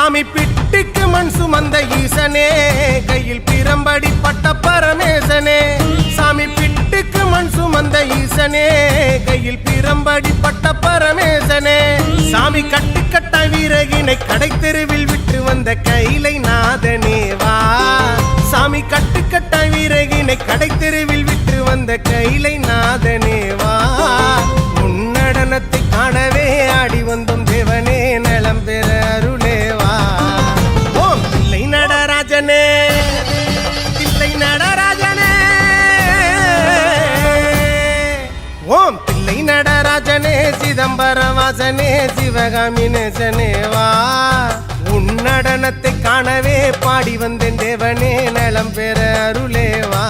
சாமி பிட்டுக்கு மண் சுமந்த ஈசனே கையில் பிரம்படி பட்ட பரமேசனே. சாமி பிட்டுக்கு மண் சுமந்த ஈசனே கையில் பிரம்படி பட்ட பரமேசனே. சாமி கட்டுக்கட்ட வீரகினை கடை தெருவில் விட்டு வந்த கையிலை நாதனேவா சாமி கட்டுக்கட்ட வீரகினை கடை தெருவில் விட்டு வந்த கையிலை நாதனேவா உன் நடனத்தை காணவே ஆடி வந்தோம் தேவனே நலம் பெற அருள் பிள்ளை நடராஜனே சிதம்பர வாசனே சிவகாமி நேசனேவா உன் நடனத்தை காணவே பாடி வந்தேன் தேவனே நலம் பெற அருளேவா